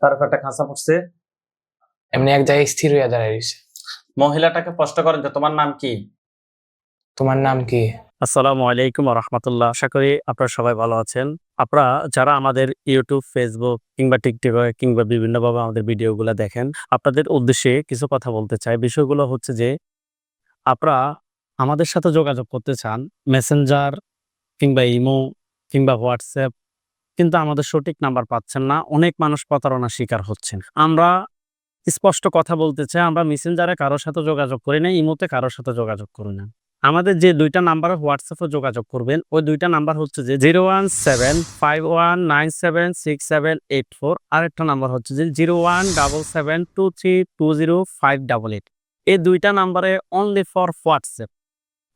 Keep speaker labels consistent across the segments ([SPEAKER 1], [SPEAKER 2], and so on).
[SPEAKER 1] তারপর একটা খাঁচা পড়ছে।
[SPEAKER 2] এমনি এক জায়গায় স্থির দাঁড়ায় রয়েছে
[SPEAKER 1] মহিলাটাকে প্রশ্ন করেন যে তোমার নাম কি?
[SPEAKER 2] তোমার নাম কি?
[SPEAKER 3] আসসালামু আলাইকুম রহমতুল্লাহ। আশা করি আপনারা সবাই ভালো আছেন। আপনারা যারা আমাদের ইউটিউব ফেসবুক কিংবা টিকটকে কিংবা বিভিন্নভাবে আমাদের ভিডিওগুলো দেখেন আপনাদের উদ্দেশ্যে কিছু কথা বলতে চাই। বিষয়গুলো হচ্ছে যে আপনারা আমাদের সাথে যোগাযোগ করতে চান মেসেঞ্জার কিংবা ইমো কিংবা হোয়াটসঅ্যাপ কিন্তু আমাদের সঠিক নাম্বার পাচ্ছেন না। অনেক মানুষ প্রতারণার শিকার হচ্ছেন। আমরা স্পষ্ট কথা বলতে চাই, আমরা মেসেঞ্জারে কারোর সাথে যোগাযোগ করি না, ইমোতে কারোর সাথে যোগাযোগ করি না। আমাদের যে দুইটা নাম্বারে হোয়াটসঅ্যাপে যোগাযোগ করবেন, ওই দুইটা নাম্বার হচ্ছে যে zero one seven five one nine seven six seven eight four, আরেকটা নাম্বার হচ্ছে যে zero one double seven two three two zero five double eight. এই দুইটা নাম্বারে অনলি ফর হোয়াটসঅ্যাপ।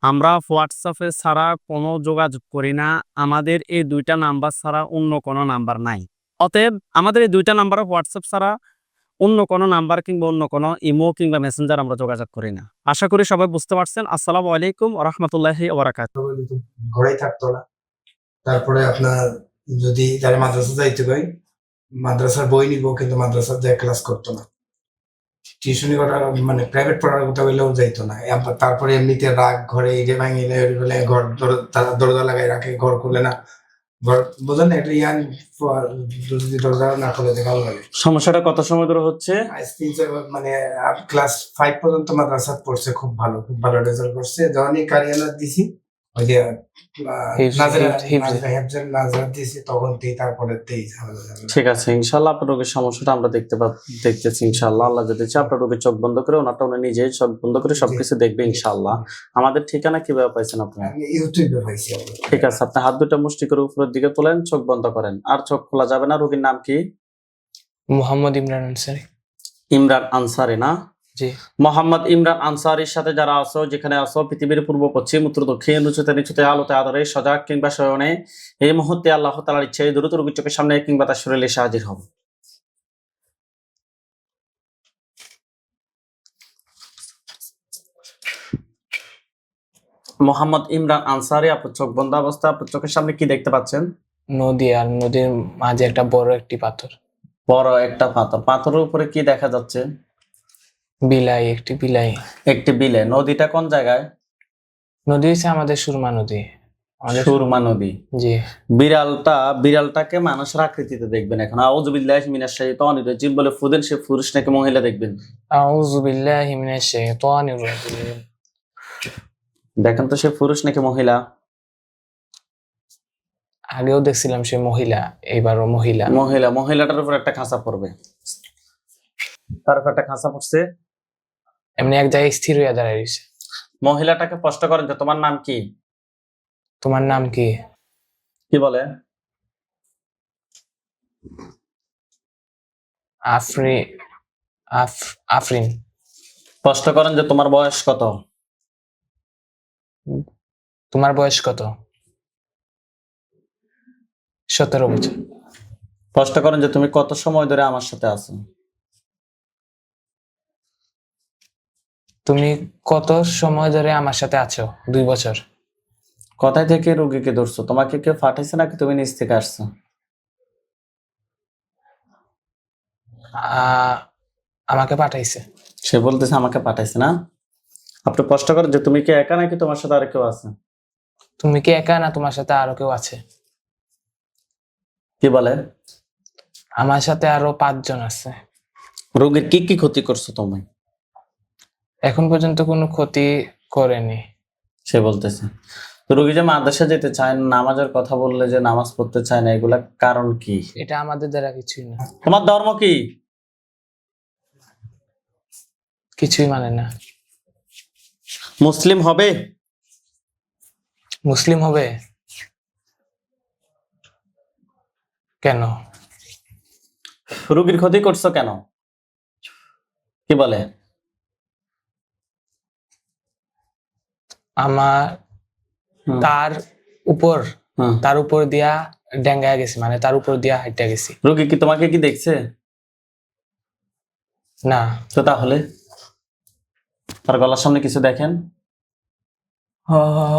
[SPEAKER 3] আমরা হোয়াটসঅ্যাপে ছাড়া কোনো যোগাযোগ করি না। আমাদের এই দুইটা নাম্বার ছাড়া অন্য কোনো নাম্বার নাই। অতএব আমাদের এই দুইটা নাম্বারে হোয়াটসঅ্যাপ ছাড়া অন্য কোনো নাম্বার কিংবা অন্য কোনো ইমো কিংবা মেসেঞ্জার আমরা যোগাযোগ করি না। আশা করি সবাই বুঝতে পারছেন। আসসালামু আলাইকুম রহমতুল্লাহি ওবরাকাত
[SPEAKER 4] ঘরেই থাকতো না। তারপরে আপনার যদি মাদ্রাসা যাইতে পাই মাদ্রাসার বই নিব, কিন্তু মাদ্রাসা যায় ক্লাস করতো না। টিউশনি করার মানে প্রাইভেট পড়ার কথা বললেও যাইতো না। তারপরে এমনিতে রাগ ঘরে ইটে বলে ঘর তারা দরজা লাগাই রাখে ঘর খুলে না। ঘর বোঝেন না একটা ইয়ান যদি দরজা না খুলে ভালো লাগে।
[SPEAKER 1] সমস্যাটা কত সময় ধরে হচ্ছে?
[SPEAKER 4] মানে ক্লাস ফাইভ পর্যন্ত মাদ্রাসা পড়ছে খুব ভালো খুব ভালো রেজাল্ট করছে। যখনই কারিয়ানার দিছি। ওই যে তখন তারপরে।
[SPEAKER 1] ঠিক আছে ইনশাল্লাহ আপনার রোগীর সমস্যাটা আমরা দেখতে দেখতেছি ইনশাল্লাহ আল্লাহ যদি আপনার রোগীর চোখ বন্ধ করে ওনারটা উনি নিজেই চোখ বন্ধ করে সবকিছু দেখবে ইনশাল্লাহ আমাদের ঠিকানা কীভাবে পাইছেন আপনি?
[SPEAKER 4] ইউটিউবে পাইছি
[SPEAKER 1] ঠিক আছে আপনি হাত দুটো মুষ্টি করে উপরের দিকে তোলেন চোখ বন্ধ করেন। আর চোখ খোলা যাবে না রোগীর নাম কি?
[SPEAKER 2] মোহাম্মদ ইমরান আনসারি।
[SPEAKER 1] ইমরান আনসারি না? মোহাম্মদ ইমরান আনসারির সাথে যারা আছো যেখানে আছো পৃথিবীর পূর্ব পশ্চিম উত্তর দক্ষিণ উঁচুতে নিচুতে আলোতে আদরে সজাগ কিংবা শয়নে এই মুহূর্তে আল্লাহ তালার ইচ্ছে দ্রুত রোগীর চোখের সামনে কিংবা তার শরীরে এসে হাজির হব মোহাম্মদ ইমরান আনসারি আপনার চোখ বন্ধ অবস্থা আপনার চোখের সামনে কি দেখতে পাচ্ছেন?
[SPEAKER 2] নদী আর নদীর মাঝে একটা বড় একটি পাথর।
[SPEAKER 1] বড় একটা পাথর। পাথরের উপরে কি দেখা যাচ্ছে?
[SPEAKER 2] বিলাই একটি বিলাই।
[SPEAKER 1] একটি বিলে নদীটা কোন জায়গায়?
[SPEAKER 2] নদী হচ্ছে আমাদের সুরমা নদী। আমাদের
[SPEAKER 1] সুরমা নদী।
[SPEAKER 2] জি।
[SPEAKER 1] বিড়ালটা বিড়ালটাকে মানুষের আকৃতিতে দেখবেন এখন। আউজুবিল্লাহ মিনাশ শাইতানির রাজিম বলে ফুদেন সে পুরুষ নাকি মহিলা দেখবেন।
[SPEAKER 2] আউযু বিল্লাহি মিনাশ শাইতানির রাজিম।
[SPEAKER 1] দেখেন তো সে পুরুষ নাকি মহিলা?
[SPEAKER 2] আগেও দেখছিলাম সে মহিলা এইবারও মহিলা।
[SPEAKER 1] মহিলা। মহিলাটার উপর একটা খাঁচা পড়বে। তার উপর একটা খাঁচা পড়ছে।
[SPEAKER 2] এমনি এক জায়গায় স্থির হইয়া দাঁড়ায় রয়েছে
[SPEAKER 1] মহিলাটাকে প্রশ্ন করেন যে তোমার নাম কি?
[SPEAKER 2] তোমার নাম কি?
[SPEAKER 1] কি বলে?
[SPEAKER 2] আফরি আফ আফরিন।
[SPEAKER 1] প্রশ্ন করেন যে তোমার বয়স কত?
[SPEAKER 2] তোমার বয়স কত? সতেরো বছর।
[SPEAKER 1] প্রশ্ন করেন যে তুমি কত সময় ধরে আমার সাথে আছো?
[SPEAKER 2] তুমি কত সময় ধরে আমার সাথে আছো? দুই বছর।
[SPEAKER 1] কোথায় থেকে রুগীকে ধরছো? তোমাকে কেউ পাঠাইছে নাকি তুমি নিজ থেকে আসছো?
[SPEAKER 2] আমাকে পাঠাইছে।
[SPEAKER 1] সে বলতেছে আমাকে পাঠাইছে না। আপনি প্রশ্ন করেন যে তুমি কি একা নাকি তোমার সাথে আর কেউ আছে?
[SPEAKER 2] তুমি কি একা না তোমার সাথে আরও কেউ আছে?
[SPEAKER 1] কি বলে
[SPEAKER 2] আমার সাথে আরও পাঁচজন আছে।
[SPEAKER 1] রোগীর কি কি ক্ষতি করছ তুমি?
[SPEAKER 2] এখন পর্যন্ত কোনো ক্ষতি করেনি।
[SPEAKER 1] সে বলতেছে। তো রোগী যে মাদ্রাসা যেতে চায় না নামাজের কথা বললে যে নামাজ পড়তে চায় না এগুলা কারণ কি?
[SPEAKER 2] এটা আমাদের দ্বারা কিছুই না।
[SPEAKER 1] তোমার ধর্ম কি?
[SPEAKER 2] কিছুই মানে না।
[SPEAKER 1] মুসলিম হবে?
[SPEAKER 2] মুসলিম হবে? কেন?
[SPEAKER 1] রোগীর ক্ষতি করছ কেন? কি বলে?
[SPEAKER 2] আমার তার উপর তার উপর দিয়া ডেঙ্গায় গেছি মানে তার উপর দিয়া হাইটা গেছি।
[SPEAKER 1] রোগী কি তোমাকে কি দেখছে?
[SPEAKER 2] না।
[SPEAKER 1] তো তাহলে? তার গলার সামনে কিছু দেখেন?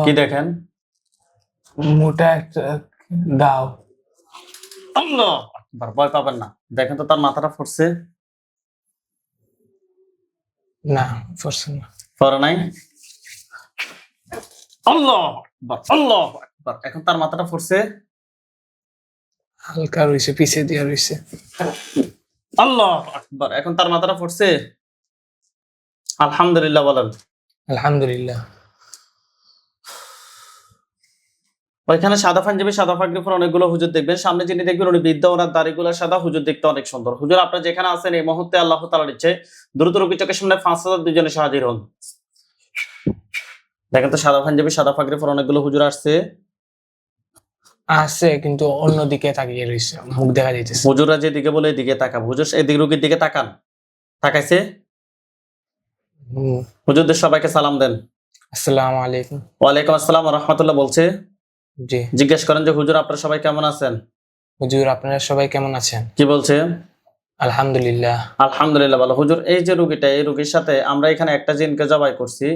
[SPEAKER 1] কি দেখেন?
[SPEAKER 2] মোটা একটা দাও।
[SPEAKER 1] আল্লাহ আকবার, ভয় পাবেন না। দেখেন তো তার মাথাটা ফুটছে।
[SPEAKER 2] না পড়ছে না।
[SPEAKER 1] পরে নাই? আল্লাহ আল্লাহ এখন তার মাথাটা
[SPEAKER 2] হালকা পিছে দিয়ে
[SPEAKER 1] আল্লাহ আকবার এখন তার মাথাটা আলহামদুলিল্লাহ বলেন।
[SPEAKER 2] আলহামদুলিল্লাহ।
[SPEAKER 1] ওইখানে সাদা পাঞ্জাবি সাদা পাগড়ি পরে অনেকগুলো হুজুর দেখবেন। সামনে যিনি দেখবেন উনি বিদ্যা ওনার দাড়িগুলো সাদা হুজুর দেখতে অনেক সুন্দর। হুজুর আপনারা যেখানে আছেন এই মুহূর্তে আল্লাহ তালা দিচ্ছে দ্রুত রুগী চোখের সামনে পাঁচ হাজার দুজনে হাজির হন। দেখেন তো সাদা পাঞ্জাবি সাদা পাগড়ি পরে অনেকগুলো হুজুর আসছে।
[SPEAKER 2] আছে কিন্তু অন্যদিকে তাকিয়ে রয়েছে মুখ দেখা যাইতেছে।
[SPEAKER 1] হুজুররা যেদিকে বলে এদিকে তাকান হুজুর এদিকে রুগীর দিকে তাকান। তাকাইছে। হুজুরদের সবাইকে সালাম দেন।
[SPEAKER 2] আসসালামু আলাইকুম।
[SPEAKER 1] ওয়ালাইকুম আসসালাম রহমতুল্লাহ বলছে।
[SPEAKER 2] জি।
[SPEAKER 1] জিজ্ঞেস করেন যে হুজুর আপনারা সবাই কেমন আছেন?
[SPEAKER 2] হুজুর আপনারা সবাই কেমন আছেন?
[SPEAKER 1] কি বলছে?
[SPEAKER 2] আলহামদুলিল্লাহ।
[SPEAKER 1] আলহামদুলিল্লাহ ভালো। হুজুর এই যে রুগীটা এই রুগীর সাথে আমরা এখানে একটা জিনকে জবাই করছি।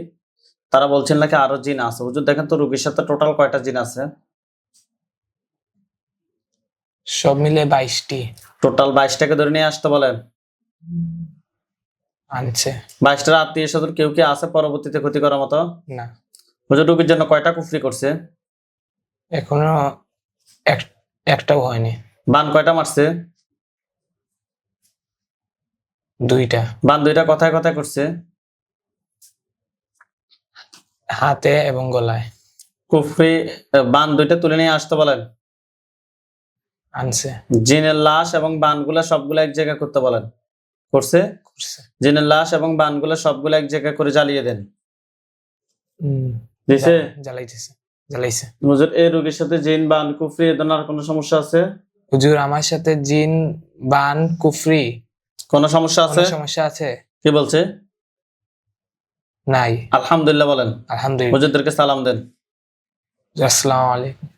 [SPEAKER 1] তারা বলছেন নাকি আরও জিন আছে। হুজুর দেখেন তো রুগীর সাথে টোটাল কয়টা জিন আছে?
[SPEAKER 2] সব মিলে বাইশটি।
[SPEAKER 1] টোটাল বাইশটাকে ধরে নিয়ে আসতে বলেন।
[SPEAKER 2] আনছে।
[SPEAKER 1] বাইশটার আত্মীয় স্বজন কেউ কি আছে পরবর্তীতে ক্ষতি করার মতো?
[SPEAKER 2] না।
[SPEAKER 1] হুজুর রুগীর জন্য কয়টা কুফরি করছে?
[SPEAKER 2] এখনও এক- একটাও হয়নি।
[SPEAKER 1] বান কয়টা মারছে?
[SPEAKER 2] দুইটা।
[SPEAKER 1] বান দুইটা কথায় কথায় করছে।
[SPEAKER 2] হাতে এবং গলায়।
[SPEAKER 1] কুফরি বান দুইটা তুলে নিয়ে আসতে বলেন।
[SPEAKER 2] আনছে।
[SPEAKER 1] জিনের লাশ এবং বানগুলা সবগুলো এক জায়গায় করতে বলেন। করছে?
[SPEAKER 2] করছে।
[SPEAKER 1] জিনের লাশ এবং বানগুলো সবগুলো এক জায়গায় করে জ্বালিয়ে দেন।
[SPEAKER 2] হুম,
[SPEAKER 1] দিছে?
[SPEAKER 2] জ্বালাইতেছে। জ্বালাইছে।
[SPEAKER 1] হুজুর এই রোগীর সাথে জিন বান কুফরি এ ধরনের আর কোনো সমস্যা আছে?
[SPEAKER 2] হুজুর আমার সাথে জিন বান কুফরি
[SPEAKER 1] কোনো সমস্যা আছে?
[SPEAKER 2] সমস্যা আছে?
[SPEAKER 1] কি বলছে?
[SPEAKER 2] নাই।
[SPEAKER 1] আলহামদুলিল্লাহ বলেন।
[SPEAKER 2] আলহামদুলিল্লাহ।
[SPEAKER 1] হুজুরদেরকে সালাম দেন।
[SPEAKER 2] আসসালামু আলাইকুম।